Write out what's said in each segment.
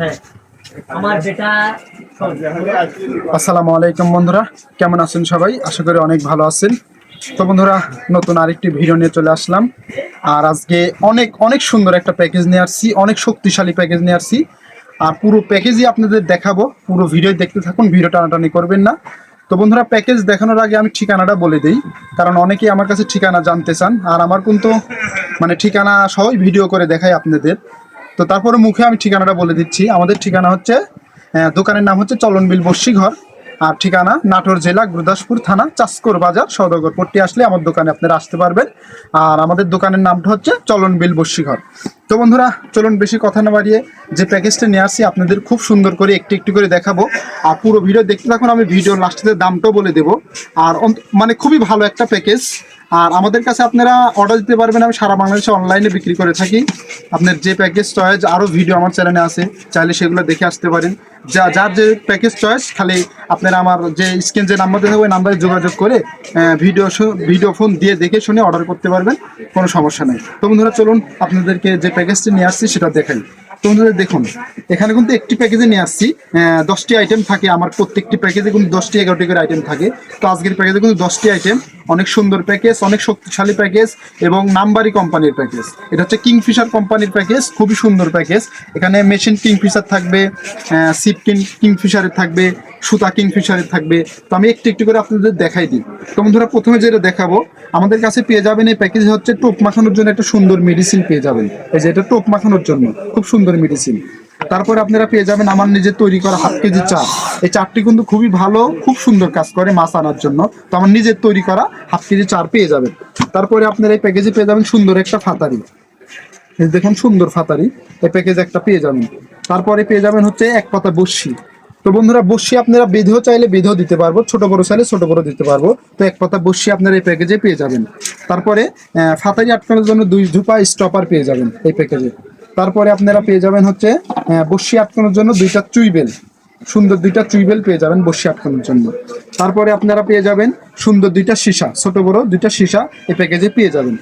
হ্যাঁ। আসসালামু আলাইকুম বন্ধুরা, কেমন আছেন সবাই? আশা করি অনেক ভালো আছেন। তো বন্ধুরা, নতুন আরেকটি ভিডিও নিয়ে চলে আসলাম। আর আজকে অনেক অনেক সুন্দর একটা প্যাকেজ নিয়ে আসছি, অনেক শক্তিশালী প্যাকেজ নিয়ে আসছি। আর পুরো প্যাকেজই আপনাদের দেখাবো, পুরো ভিডিও দেখতে থাকুন, ভিডিও টানাটানি করবেন না। তো বন্ধুরা, প্যাকেজ দেখানোর আগে আমি ঠিকানাটা বলে দিই, কারণ অনেকেই আমার কাছে ঠিকানা জানতে চান, আর আমার কিন্তু মানে ঠিকানা সহই ভিডিও করে দেখাই আপনাদের। তো তারপরে মুখে আমি ঠিকানাটা বলে দিচ্ছি। আমাদের ঠিকানা হচ্ছে দোকানের নাম হচ্ছে চলনবিল বস্যি ঘর আর ঠিকানা নাটোর জেলা গুরদাসপুর থানা চাষকর বাজার সৌদাগর পট্টি আসলে আমার দোকানে আপনারা আসতে পারবেন। আর আমাদের দোকানের নামটা হচ্ছে চলনবিল বস্যি ঘর তো বন্ধুরা, চলুন বেশি কথা না বাড়িয়ে যে প্যাকেজটা নিয়ে আসি আপনাদের খুব সুন্দর করে একটু একটু করে দেখাবো। আর পুরো ভিডিও দেখতে থাকুন, আমি ভিডিও লাস্টে দামটাও বলে দেবো। আর মানে খুবই ভালো একটা প্যাকেজ। আর আমাদের কাছে আপনারা অর্ডার দিতে পারবেন, আমি সারা বাংলাদেশে অনলাইনে বিক্রি করে থাকি। আপনার যে প্যাকেজ চয়েস আরও ভিডিও আমার চ্যানেলে আছে, চাইলে সেগুলো দেখে আসতে পারেন। যা, যার যে প্যাকেজ চয়েস খালি আপনারা আমার যে স্ক্রিন যে নাম্বার দেওয়া ওই নাম্বারে যোগাযোগ করে ভিডিও ভিডিও ফোন দিয়ে দেখে শুনে অর্ডার করতে পারবেন, কোনো সমস্যা নেই। তো বন্ধুরা, চলুন আপনাদেরকে যে প্যাকেজটি নিয়ে আসছি, সেটা দেখাই। বন্ধুরা দেখুন, এখানে কিন্তু একটি প্যাকেজে নিয়ে আসছি। দশটি আইটেম থাকে, আমার প্রত্যেকটি প্যাকেজে কিন্তু দশটি এগারোটি করে আইটেম থাকে। তো আজকের প্যাকেজে কিন্তু দশটি আইটেম অনেক সুন্দর প্যাকেজ অনেক শক্তিশালী প্যাকেজ এবং নাম্বারি কোম্পানির প্যাকেজ এটা হচ্ছে কিংফিশার কোম্পানির প্যাকেজ খুবই সুন্দর প্যাকেজ এখানে মেশিন কিংফিশার থাকবে সিপটিন কিংফিশারের থাকবে সুতা কিংফিশারের থাকবে। তো আমি একটু একটু করে আপনাদের দেখাই দিই। তো বন্ধুরা, প্রথমে যেটা দেখাবো, আমাদের কাছে পেয়ে যাবেন এই প্যাকেজ হচ্ছে টোপ মাখানোর জন্য একটা সুন্দর মেডিসিন পেয়ে যাবেন। এই যে এটা টোপ মাখানোর জন্য, খুব সুন্দর মেডিসিন তারপরে আপনারা পেয়ে যাবেন আমার নিজের তৈরি করা হাফ কেজি চা। এই চারটি কিন্তু খুবই ভালো, খুব সুন্দর কাজ করে মাছ আনার জন্য। তো আমার নিজের তৈরি করা হাফ কেজি চার পেয়ে যাবেন। তারপরে আপনারা এই প্যাকেজে পেয়ে যাবেন সুন্দর একটা ফাতারি। দেখুন সুন্দর ফাতারি, এই প্যাকেজ একটা পেয়ে যাবেন। তারপরে পেয়ে যাবেন হচ্ছে এক পাতা বসি তো বন্ধুরা, বসি আপনারা বেঁধেও চাইলে বেঁধেও দিতে পারব, ছোট বড় চাইলে ছোট বড় দিতে পারব। তো এক পাতা বসি আপনারা এই প্যাকেজে পেয়ে যাবেন। তারপরে ফাতারি আটকানোর জন্য দুই ধুপা স্টপার পেয়ে যাবেন এই প্যাকেজে তারপরে আপনারা পেয়ে যাবেন হচ্ছে বসি আটকানোর জন্য দুইটা চুইবেল সুন্দর দুইটা চুইবেল পেয়ে যাবেন বসি আটকানোর জন্য। তারপরে আপনারা পেয়ে যাবেন সুন্দর দুইটা সীসা, ছোট বড় দুইটা সীসা এই প্যাকেজে পেয়ে যাবেন।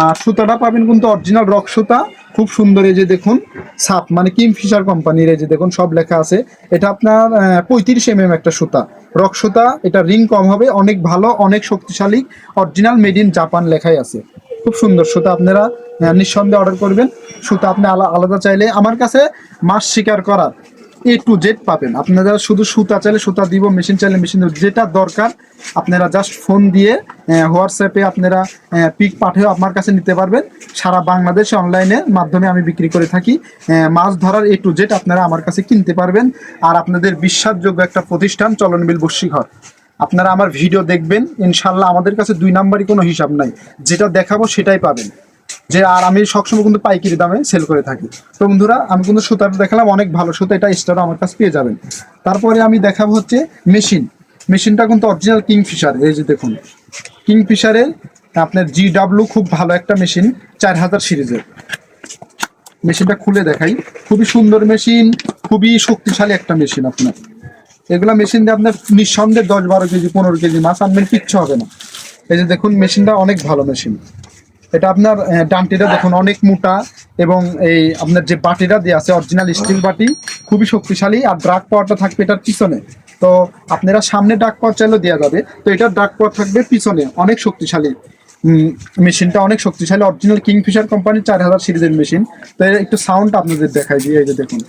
আর সুতাটা পাবেন কিন্তু অরিজিনাল রক সুতা খুব সুন্দর এই যে দেখুন সাপ মানে কিং ফিশার কোম্পানির এই যে দেখুন সব লেখা আছে। এটা আপনার পঁয়ত্রিশ এম একটা সুতা। রক সুতা, এটা রিং কম হবে, অনেক ভালো, অনেক শক্তিশালী অরিজিনাল মেড ইন জাপান লেখাই আছে। খুব সুন্দর সুতা আপনারা নিঃসন্দেহে অর্ডার করবেন। সুতা আপনি আলা- আলাদা চাইলে আমার কাছে মাছ শিকার করার। এ টু জেড পাবেন। আপনারা শুধু সুতা চাইলে সুতা দিব মেশিন চাইলে মেশিন দিব, যেটা দরকার আপনারা জাস্ট ফোন দিয়ে হোয়াটসঅ্যাপে আপনারা পিক পাঠিয়ে আমার কাছে নিতে পারবেন। সারা বাংলাদেশে অনলাইনের মাধ্যমে আমি বিক্রি করে থাকি। মাছ ধরার এ টু জেড আপনারা আমার কাছে কিনতে পারবেন। আর আপনাদের বিশ্বাসযোগ্য একটা প্রতিষ্ঠান, চলনবিল বস্যি ঘর আপনারা আমার ভিডিও দেখবেন ইনশাল্লাহ আমাদের কাছে দুই নাম্বারই কোনো হিসাব নাই। যেটা দেখাবো সেটাই পাবেন। যে আর আমি সবসময় কিন্তু পাইকারি দামে সেল করে থাকি। তো বন্ধুরা, আমি কিন্তু সুতাটা দেখালাম, অনেক ভালো সুতা, এটা স্টার আমার কাছে পেয়ে যাবেন। তারপরে আমি দেখাবো হচ্ছে মেশিন মেশিনটা কিন্তু অরিজিনাল কিংফিশার এই যে দেখুন। কিংফিশারের আপনার জি ডাব্লু খুব ভালো একটা মেশিন চার হাজার সিরিজের। মেশিনটা খুলে দেখাই। খুবই সুন্দর মেশিন খুবই শক্তিশালী একটা মেশিন আপনার। এগুলা মেশিন দিয়ে আপনার নিঃসন্দেহে দশ বারো কেজি, পনেরো কেজি মাছ আনবেন, কিচ্ছু হবে না। এই যে দেখুন মেশিনটা অনেক ভালো মেশিন এটা আপনার ডান্টিটা দেখুন, অনেক মোটা এবং এই আপনার যে বাটিটা দেওয়া আছে অরিজিনাল স্টিল বাটি, খুবই শক্তিশালী আর ড্রাগ পাওয়ারটা থাকবে এটার পিছনে। তো আপনারা সামনে ডাক পাওয়ার চাইলেও দেওয়া যাবে। তো এটার ডাক পাওয়ার থাকবে পিছনে, অনেক শক্তিশালী। মেশিনটা অনেক শক্তিশালী অরিজিনাল কিংফিশার কোম্পানির চার হাজার সিরিজের মেশিন। তো এর একটু সাউন্ড আপনাদের দেখাই দিয়ে এই যে দেখুন।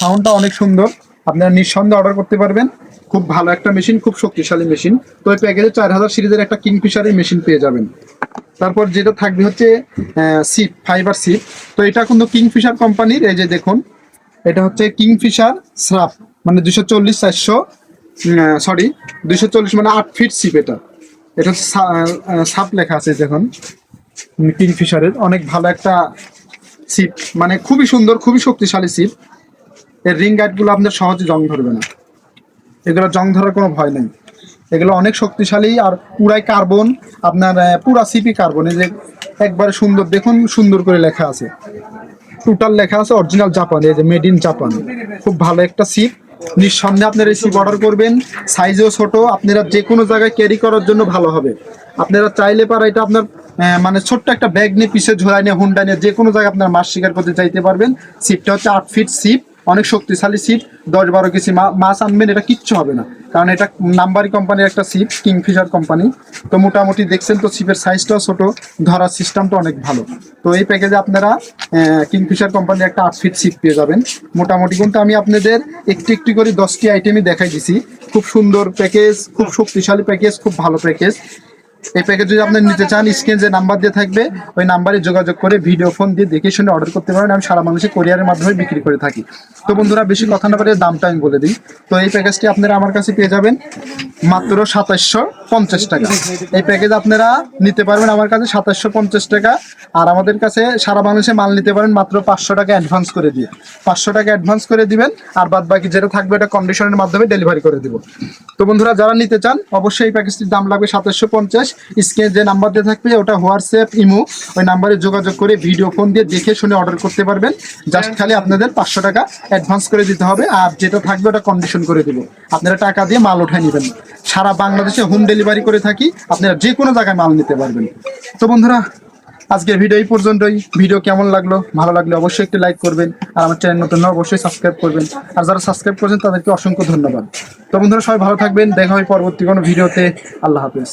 সাউন্ডটা অনেক সুন্দর, আপনারা নিঃসন্দেহে অর্ডার করতে পারবেন। খুব ভালো একটা মেশিন, খুব শক্তিশালী মেশিন। তো এই প্যাকেজে চার হাজার সিরিজের একটা কিংফিশারের মেশিন পেয়ে যাবেন। তারপর যেটা থাকবে হচ্ছে সিপ ফাইবার সিপ তো এটা কিন্তু কিংফিশার কোম্পানির, এই যে দেখুন, এটা হচ্ছে কিংফিশার স্রাপ মানে দুশো চল্লিশ চারশো সরি দুশো চল্লিশ মানে আট ফিট সিপ এটা। এটা সাপ লেখা আছে দেখুন কিংফিশারের। অনেক ভালো একটা সিপ মানে খুবই সুন্দর, খুবই শক্তিশালী সিপ এর রিং গাইডগুলো আপনার সহজে জং ধরবে না। এগুলো জং ধরার কোনো ভয় নেই। এগুলো অনেক শক্তিশালী আর পুরাই কার্বন, আপনার পুরা সিপি কার্বন, এই যে একবারে সুন্দর, দেখুন সুন্দর করে লেখা আছে। টোটাল লেখা আছে অরিজিনাল জাপান এই যে মেড ইন জাপান খুব ভালো একটা সিপ নিঃসন্দেহে আপনারা এই সিপ অর্ডার করবেন। সাইজও ছোট, আপনারা যে কোনো জায়গায় ক্যারি করার জন্য ভালো হবে। আপনারা চাইলে পারা এটা আপনার মানে ছোট্ট একটা ব্যাগ নিয়ে পিছে ঝোলাই নিয়ে হুন্ডা নিয়ে যে কোনো জায়গায় আপনার মাছ শিকার করতে চাইতে পারবেন। সিপটা হচ্ছে আট ফিট সিপ অনেক শক্তিশালী সিপ দশ বারো কেজি মাছ আনবেন, এটা কিচ্ছু হবে না। কারণ এটা নাম্বারি কোম্পানির একটা সিপ কিংফিশার কোম্পানি তো মোটামুটি দেখছেন তো সিপের সাইজটাও ছোট, ধরার সিস্টেমটা অনেক ভালো। তো এই প্যাকেজে আপনারা কিংফিশার কোম্পানির একটা আট ফিট সিপ পেয়ে যাবেন। মোটামুটি কিন্তু আমি আপনাদের একটি একটি করে দশটি আইটেমই দেখাই দিছি। খুব সুন্দর প্যাকেজ খুব শক্তিশালী প্যাকেজ খুব ভালো প্যাকেজ এই প্যাকেজ যদি আপনি নিতে চান স্ক্রিন যে নাম্বার দিয়ে থাকবে ওই নাম্বারে যোগাযোগ করে ভিডিও ফোন দিয়ে দেখে শুনে অর্ডার করতে পারেন। আমি সারা বাংলাদেশে কোরিয়ারের মাধ্যমে বিক্রি করে থাকি। তো বন্ধুরা বেশি কথা না বলে দামটা আমি বলে দিই। তো এই প্যাকেজটি আপনারা আমার কাছে পেয়ে যাবেন মাত্র সাতাশশো পঞ্চাশ টাকা। এই প্যাকেজ আপনারা নিতে পারবেন আমার কাছে সাতাশশো পঞ্চাশ টাকা। আর আমাদের কাছে সারা বাংলাদেশে মাল নিতে পারেন মাত্র পাঁচশো টাকা অ্যাডভান্স করে দিয়ে। পাঁচশো টাকা অ্যাডভান্স করে দিবেন আর বাদ বাকি যেটা থাকবে এটা কন্ডিশনের মাধ্যমে ডেলিভারি করে দিব। তো বন্ধুরা যারা নিতে চান অবশ্যই এই প্যাকেজটির দাম লাগবে সাতাশশো পঞ্চাশ। স্ক্রিনে যে নাম্বার দিয়ে থাকবে, ওটা হোয়াটসঅ্যাপ, ইমো, ওই নাম্বারে যোগাযোগ করে ভিডিও ফোন দিয়ে দেখে শুনে অর্ডার করতে পারবেন। জাস্ট খালি আপনাদের পাঁচশো টাকা অ্যাডভান্স করে দিতে হবে আর যেটা থাকবে ওটা কন্ডিশন করে দিব। আপনারা টাকা দিয়ে মাল উঠায় নেবেন। সারা বাংলাদেশে হোম ডেলিভারি করে থাকি, আপনারা যে কোনো জায়গায় মাল নিতে পারবেন। তো বন্ধুরা, আজকের ভিডিও এই পর্যন্তই। ভিডিও কেমন লাগল? ভালো লাগলে অবশ্যই একটি লাইক করবেন। আর আমার চ্যানেল নতুন হলে অবশ্যই সাবস্ক্রাইব করবেন। আর যারা সাবস্ক্রাইব করেছেন, তাদেরকে অসংখ্য ধন্যবাদ। তো বন্ধুরা, সবাই ভালো থাকবেন। দেখা হয় পরবর্তী কোনো ভিডিওতে আল্লাহ হাফেজ।